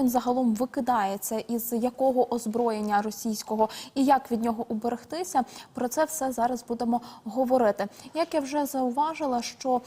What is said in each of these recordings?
він загалом викидається, із якого озброєння російського і як від нього уберегтися. Про це все зараз будемо говорити. Як я вже зауважила, що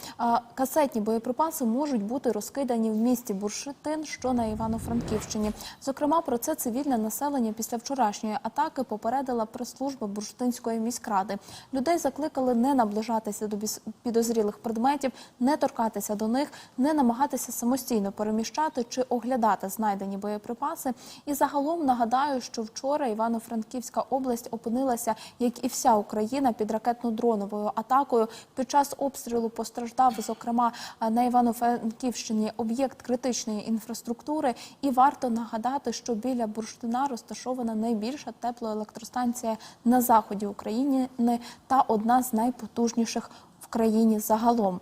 касетні боєприпаси можуть бути розкидані в місті Буршитин, що на Івано-Франківщині. Зокрема, про це цивільне населення після вчорашньої атаки попередила прес-служба Бурштинської міськради. Людей закликали не наближатися до підозрілих предметів, не торкатися до них, не намагатися самостійно переміщати чи оглядати знайдені боєприпаси. І загалом нагадаю, що вчора Івано-Франківська область опинилася, як і вся Україна, під ракетно-дроновою атакою. Під час обстрілу постраждав, зокрема, на Івано-Франківщині об'єкт критичної інфраструктури. І варто нагадати, що біля бурштина розташована найбільша теплоелектростанція на заході України та одна з найпотужніших в країні загалом.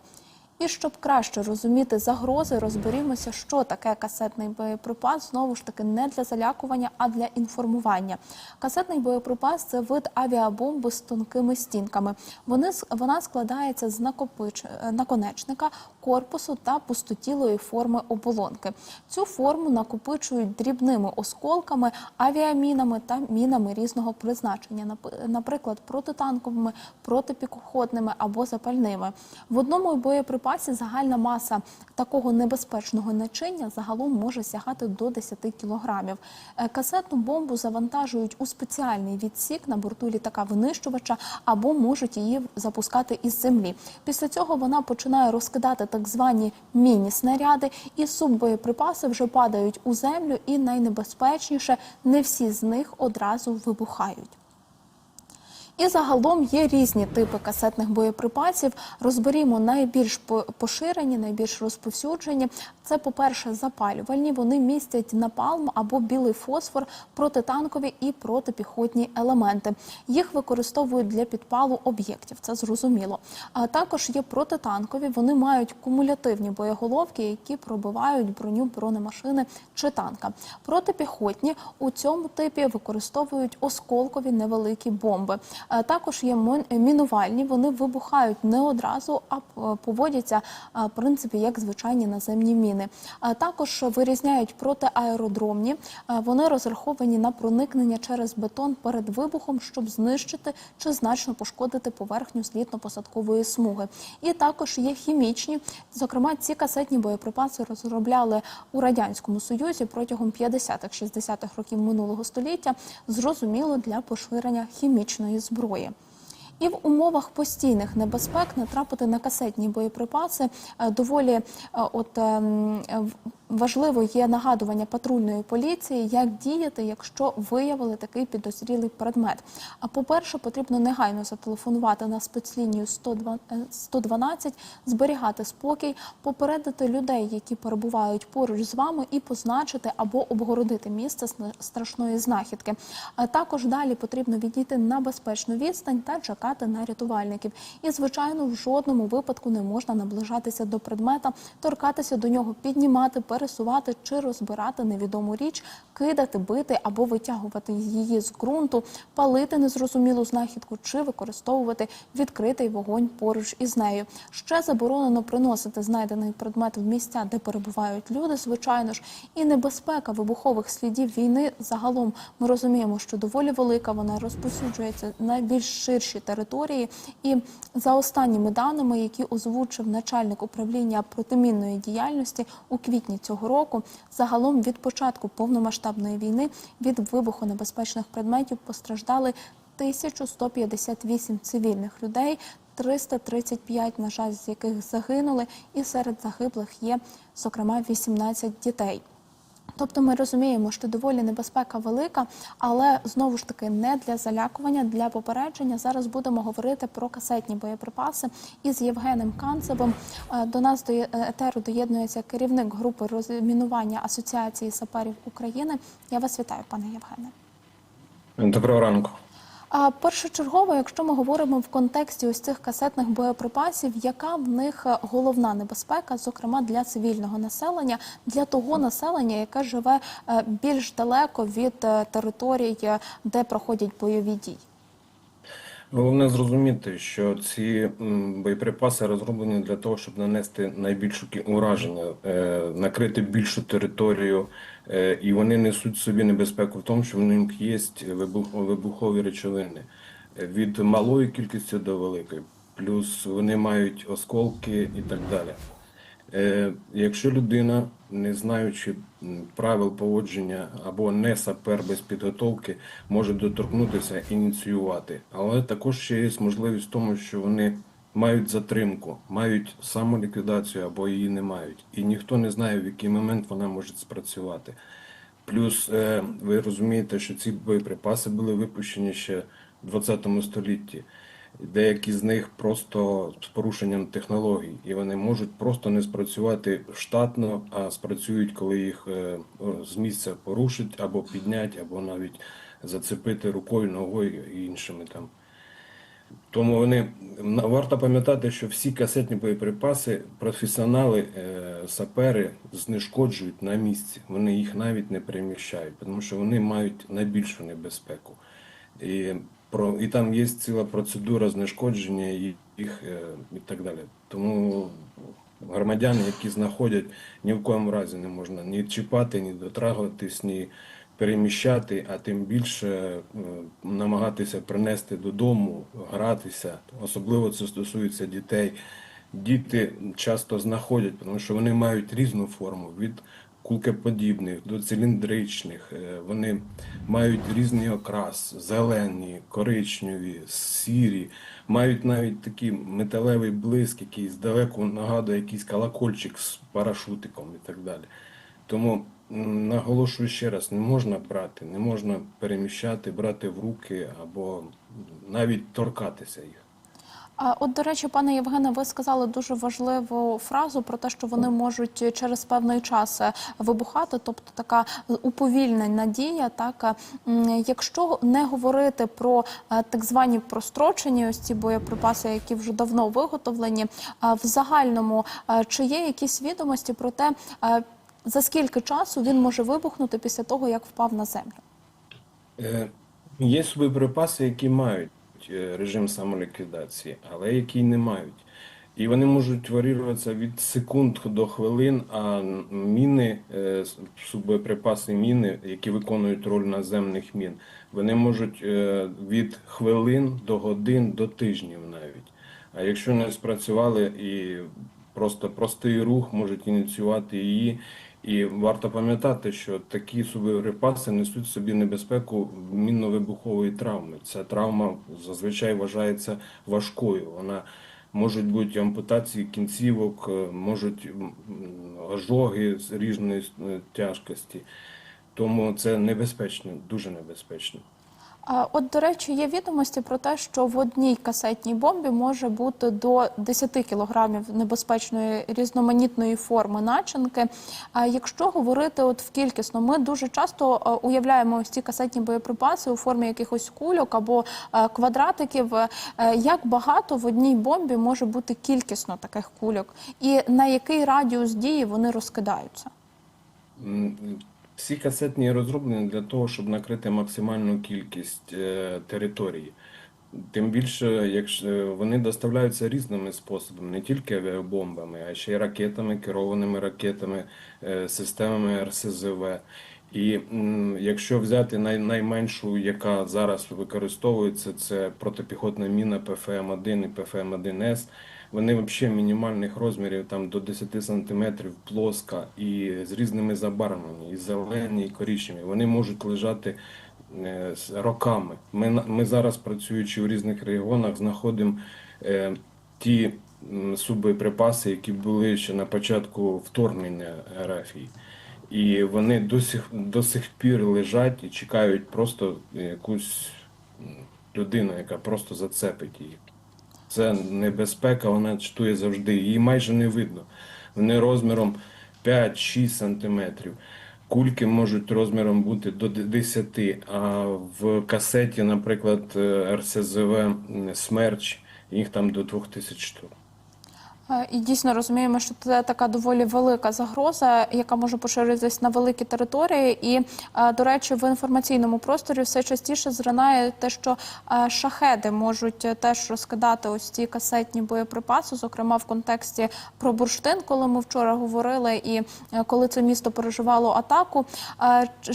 І щоб краще розуміти загрози, розберімося, що таке касетний боєприпас. Знову ж таки, не для залякування, а для інформування. Касетний боєприпас це вид авіабомби з тонкими стінками. Вони вона складається з накопич... е, наконечника, корпусу та пустотілої форми оболонки. Цю форму накопичують дрібними осколками, авіамінами та мінами різного призначення, наприклад, протитанковими, протипіхотними або запальними. В одному боєприпасі загальна маса такого небезпечного начиння загалом може сягати до 10 кілограмів. Е, Касетну бомбу завантажують у спеціальний відсік на борту літака винищувача або можуть її запускати із землі. Після цього вона починає розкидати так звані міні-снаряди, і суббоєприпаси вже падають у землю, і найнебезпечніше не всі з них одразу вибухають. І загалом є різні типи касетних боєприпасів. Розберімо найбільш поширені, найбільш розповсюджені. Це, по-перше, запалювальні. Вони містять напалм або білий фосфор, протитанкові і протипіхотні елементи. Їх використовують для підпалу об'єктів. Це зрозуміло. А також є протитанкові. Вони мають кумулятивні боєголовки, які пробивають броню бронемашини чи танка. Протипіхотні у цьому типі використовують осколкові невеликі бомби. Е, Також є мінувальні. Вони вибухають не одразу, а е, поводяться е, в принципі як звичайні наземні міни. А Також вирізняють протиаеродромні. Е, Вони розраховані на проникнення через бетон перед вибухом, щоб знищити чи значно пошкодити поверхню злітно-посадкової смуги. І також є хімічні. Зокрема, ці касетні боєприпаси розробляли у радянському союзі протягом 50-60-х років минулого століття. Зрозуміло для поширення хімічної зброї. І в умовах постійних небезпек натрапити на касетні боєприпаси е, доволі е, от ем, важливо є нагадування патрульної поліції, як діяти, якщо виявили такий підозрілий предмет. А по-перше, потрібно негайно зателефонувати на спецлінію 102 е, 112, зберігати спокій, попередити людей, які перебувають поруч з вами, і позначити або обгородити місце страшної знахідки. А також далі потрібно відійти на безпечну відстань та чекати на рятувальників. І, звичайно, в жодному випадку не можна наближатися до предмета, торкатися до нього, піднімати, пересувати чи розбирати невідому річ, кидати, бити або витягувати її з ґрунту, палити незрозумілу знахідку чи використовувати відкритий вогонь поруч із нею. Ще заборонено приносити знайдений предмет в місця, де перебувають люди, звичайно ж, і небезпека вибухових слідів війни загалом ми розуміємо, що доволі велика вона розповсюджується на більш ширші території. І за останніми даними, які озвучив начальник управління протимінної діяльності у квітні цього року, загалом від початку повномасштабної війни від вибухонебезпечних предметів постраждали 1158 цивільних людей. 335, на жаль, з яких загинули, і серед загиблих є, зокрема, 18 дітей. Тобто ми розуміємо, що доволі небезпека велика, але знову ж таки не для залякування, для попередження. Зараз будемо говорити про касетні боєприпаси із Євгеном Канцевим. Е, До нас до етеру доєднується керівник групи розмінування Асоціації саперів України. Я вас вітаю, пане Євгене. Доброго ранку. А першочергово, якщо ми говоримо в контексті ось цих касетних боєприпасів, яка в них е, головна небезпека, зокрема для цивільного населення, для того населення, яке живе е, більш далеко від території, е, де проходять бойові дії? Головне зрозуміти, що ці боєприпаси розроблені для того, щоб нанести найбільшу кі- ураження, е, накрити більшу територію, е, і вони несуть собі небезпеку в тому, що в них є вибух- вибухові речовини від малої кількості до великої, плюс вони мають осколки і так далі. Е, Якщо людина, не знаючи правил поводження або не сапер без підготовки, може доторкнутися, ініціювати. Але також ще є можливість в тому, що вони мають затримку, мають самоліквідацію або її не мають. І ніхто не знає, в який момент вона може спрацювати. Плюс е, ви розумієте, що ці боєприпаси були випущені ще в 20 столітті. Деякі з них просто з порушенням технологій, і вони можуть просто не спрацювати штатно, а спрацюють, коли їх е, з місця порушить або піднять, або навіть зацепити рукою, ногою і іншими там. Тому вони варто пам'ятати, що всі касетні боєприпаси професіонали, е, сапери знешкоджують на місці. Вони їх навіть не переміщають, тому що вони мають найбільшу небезпеку. І, про, і там є ціла процедура знешкодження їх е, і так далі. Тому громадяни, які знаходять, ні в коєму разі не можна ні чіпати, ні дотрагуватись, ні переміщати, а тим більше е, намагатися принести додому, гратися. Особливо це стосується дітей. Діти часто знаходять, тому що вони мають різну форму від кулкеподібних до циліндричних. Е, Вони мають різний окрас: зелені, коричневі, сірі, мають навіть такий металевий блиск, який здалеку нагадує якийсь колокольчик з парашутиком і так далі. Тому наголошую ще раз: не можна брати, не можна переміщати, брати в руки або навіть торкатися їх. От, до речі, пане Євгене, ви сказали дуже важливу фразу про те, що вони можуть через певний час е, вибухати, тобто така уповільнена дія. Так е, якщо не говорити про е, так звані прострочені ось ці боєприпаси, які вже давно виготовлені, в загальному чи є якісь відомості про те, за скільки часу він може вибухнути після того, як впав на землю? Є боєприпаси, які мають режим самоліквідації, але які не мають. І вони можуть варіюватися від секунд до хвилин, а міни, е, міни, які виконують роль наземних мін, вони можуть е, від хвилин до годин до тижнів навіть. А якщо не спрацювали і просто простий рух можуть ініціювати її. І варто пам'ятати, що такі субоєприпаси несуть в собі небезпеку мінно-вибухової травми. Ця травма зазвичай вважається важкою. Вона можуть бути ампутації кінцівок, е, можуть ожоги з різної е, тяжкості. Тому це небезпечно, дуже небезпечно. От, до речі, є відомості про те, що в одній касетній бомбі може бути до 10 кілограмів небезпечної різноманітної форми начинки. Якщо говорити от в кількісно, ми дуже часто уявляємо ось ці касетні боєприпаси у формі якихось кульок або квадратиків. Як багато в одній бомбі може бути кількісно таких кульок, і на який радіус дії вони розкидаються? Всі касетні розроблені для того, щоб накрити максимальну кількість е, території. Тим більше, якщо вони доставляються різними способами, не тільки авіабомбами, а ще й ракетами, керованими ракетами, е, системами РСЗВ. І якщо взяти най, найменшу, яка зараз використовується, це протипіхотна міна ПФМ-1 і ПФМ-1С. Вони взагалі мінімальних розмірів, там до 10 сантиметрів, плоска і з різними забарвленнями, і зелені, і коричневі. Вони можуть лежати е, роками. Ми, ми зараз, працюючи в різних регіонах, знаходимо е, ті м, субоєприпаси, які були ще на початку вторгнення РФ. І вони до сих, до сих пір лежать і чекають просто якусь людину, яка просто зацепить її. Це небезпека, вона чтує завжди. Її майже не видно. Вони розміром 5-6 сантиметрів. Кульки можуть розміром бути до 10, а в касеті, наприклад, е, РСЗВ «Смерч», їх там до 2000 штук. Е, І дійсно розуміємо, що це така доволі велика загроза, яка може поширитись на великі території. І, е, до речі, в інформаційному просторі все частіше зринає те, що е, шахеди можуть теж розкидати ось ці касетні боєприпаси, зокрема в контексті про бурштин, коли ми вчора говорили, і коли це місто переживало атаку.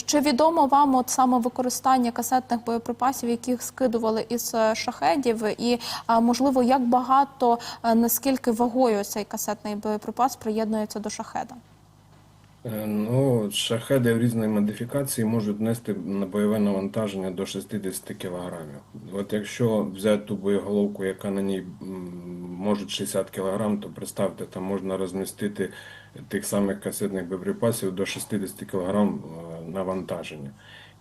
Чи відомо вам от саме використання касетних боєприпасів, яких скидували із шахедів, і можливо, як багато наскільки вагою цей касетний боєприпас приєднується до шахеда? Е, Ну, шахеди в різної модифікації можуть нести на бойове навантаження до 60 кілограмів. От якщо взяти ту боєголовку, яка на ній може 60 кілограм, то представте, там можна розмістити тих самих касетних боєприпасів до 60 кілограм е, навантаження.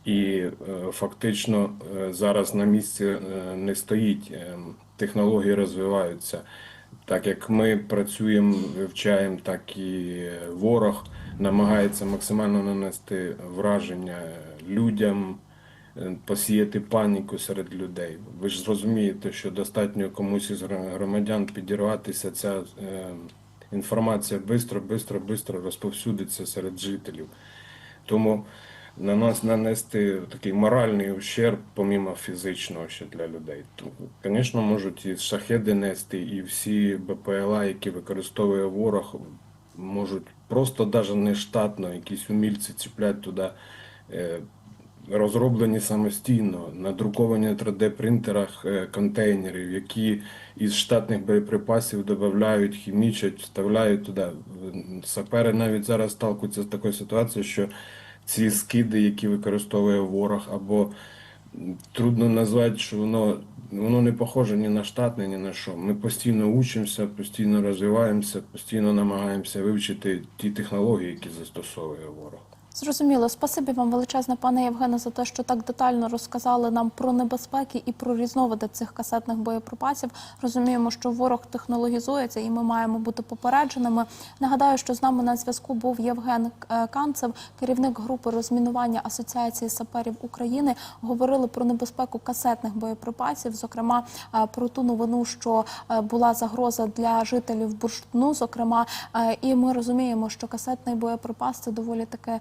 І е, фактично зараз на місці не стоїть, технології розвиваються. Так як ми працюємо, вивчаємо, так і ворог намагається максимально нанести враження людям, е, посіяти паніку серед людей. Ви ж зрозумієте, що достатньо комусь із громадян підірватися, ця е, інформація швидко, швидко, швидко розповсюдиться серед жителів. Тому на нас нанести такий моральний ущерб, помімо фізичного ще для людей. То, звісно, можуть і шахеди нести, і всі БПЛА, які використовує ворог, можуть просто навіть не штатно, якісь умільці чіплять туди. Е, Розроблені самостійно, надруковані на 3D-принтерах е, контейнерів, які із штатних боєприпасів додають, хімічать, вставляють туди. Сапери навіть зараз сталкуються з такою ситуацією, що ці скиди, які використовує ворог, або трудно назвати, що воно, воно не похоже ні на штатне, ні на що. Ми постійно учимося, постійно розвиваємося, постійно намагаємося вивчити ті технології, які застосовує ворог. Зрозуміло, спасибі вам величезне, пане Євгене, за те, що так детально розказали нам про небезпеки і про різновиди цих касетних боєприпасів. Розуміємо, що ворог технологізується, і ми маємо бути попередженими. Нагадаю, що з нами на зв'язку був Євген е, Канцев, керівник групи розмінування Асоціації саперів України. Говорили про небезпеку касетних боєприпасів, зокрема е, про ту новину, що е, була загроза для жителів бурштину. Зокрема, і ми розуміємо, що касетний боєприпас це доволі таке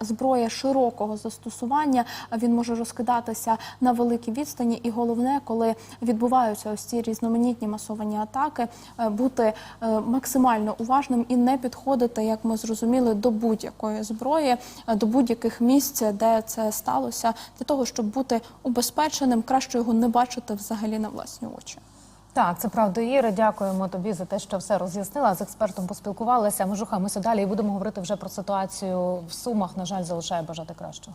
зброя широкого застосування. Він може розкидатися на великій відстані, і головне, коли відбуваються ось ці різноманітні масовані атаки, е, бути е, максимально уважним і не підходити, як ми зрозуміли, до будь-якої зброї, е, до будь-яких місць, де це сталося, для того, щоб бути убезпеченим, краще його не бачити взагалі на власні очі. Так, це правда, Іра. Дякуємо тобі за те, що все роз'яснила. З експертом поспілкувалися. Ми рухаємося далі і будемо говорити вже про ситуацію в Сумах. На жаль, залишає бажати кращого.